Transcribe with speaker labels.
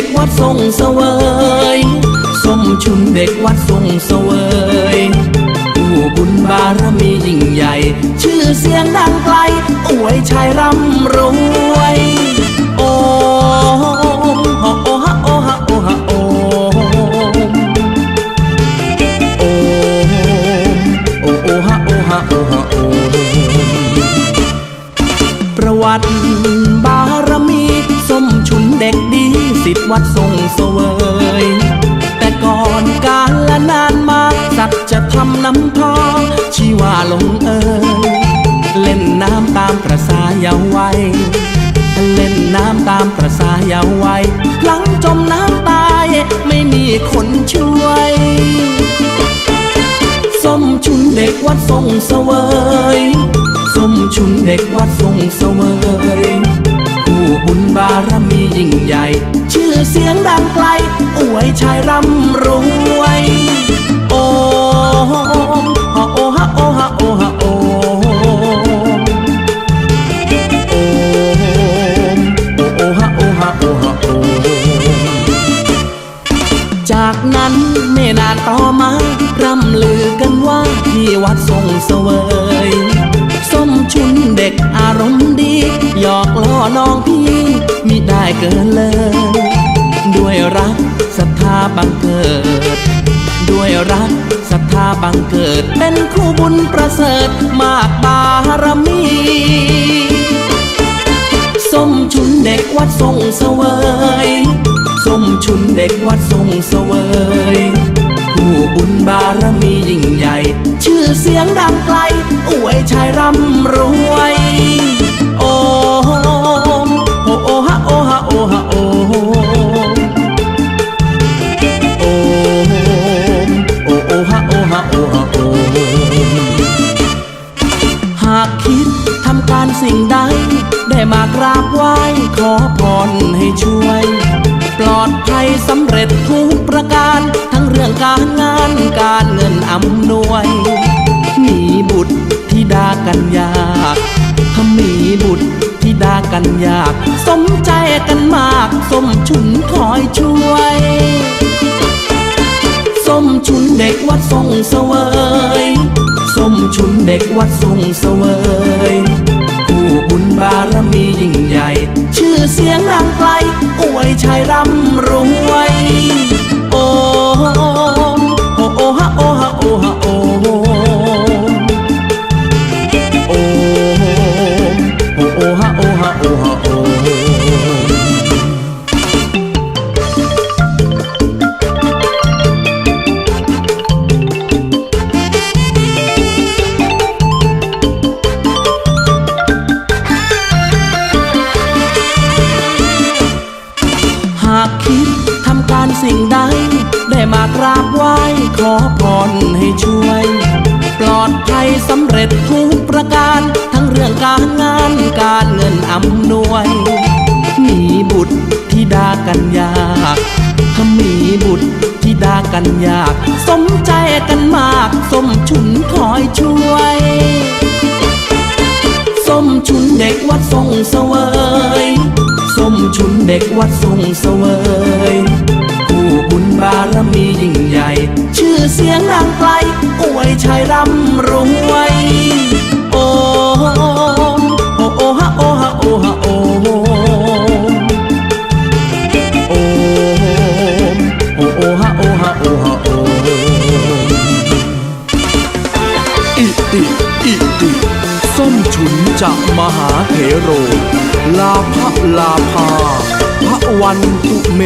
Speaker 1: ด็กวัดทรงเสวยส้มชุนเด็กวัดทรงเสวยผู้บุญบารมียิ่งใหญ่ ชื่อเสียงดังไกลอวยชายรำ เสวยแต่ก่อนการละนานมา สัตว์จะทำน้ำทองชีว่าลงเอ่ยเล่นน้ำตามประสาเยาวัยเล่นน้ำตามประสาเยาวัยพลังจมน้ำตายไม่มีคนช่วยส้มชุนเด็กวัดทรงเสวยส้มชุนเด็กวัดทรงเสวย บุญบารมียิ่งใหญ่ ชื่อเสียงดังไกล อวยชายร่ำรวย โอ้ฮะโอฮะโอฮะโอฮะโอมโอ้โอโอฮะโอฮะโอฮะโอจากนั้นไม่นานต่อมาร่ำลือกันว่าที่วัดทรงเสวยส้มชุนเด็กอารมณ์ดี หยอกล้อน้องพี่ มิได้เกินเลย ด้วยรักศรัทธาบังเกิด ด้วยรักศรัทธาบังเกิด เป็นครูบุญประเสริฐมากบารมีส้มชุนเด็กวัดทรงเสวยส้มชุนเด็กวัดทรงเสวยผู้บุญบารมียิ่งใหญ่ ชื่อเสียงดังไกล อวยชายร่ำรวย ช่วย ปลอดภัยสำเร็จทุกประการ ทั้งเรื่องการงานการเงินอำนวย มีบุตรธิดากันยากถ้ามีบุตรธิดากันยาก สมใจกันมากสมชุนคอยช่วยส้มชุนเด็กวัดทรงเสวยส้มชุนเด็กวัดทรงเสวย ผู้บุญบารมียิ่งใหญ่ ชื่อเสียงดัง สิ่งใด ได้มากราบไหว้ขอพรให้ช่วย ปลอดภัยสำเร็จทุกประการ ทั้งเรื่องการงานการเงินอำนวย มีบุตรธิดากันยากถ้ามีบุตรธิดากันยาก สมใจกันมาก สมชุนคอยช่วยส้มชุนเด็กวัดทรงเสวยส้มชุนเด็กวัดทรงเสวยารมียิ่งใหญ่ ชื่อเสียงดังไกล อวยชายร่ำรวย โอ้มโอโอฮะโอฮะโอฮะโอมโอ้มโอโอฮะโอฮะโอฮะโอม
Speaker 2: อิติอิติส้มฉุนจากมหาเถโร ลาภลาภาพระวันตุเม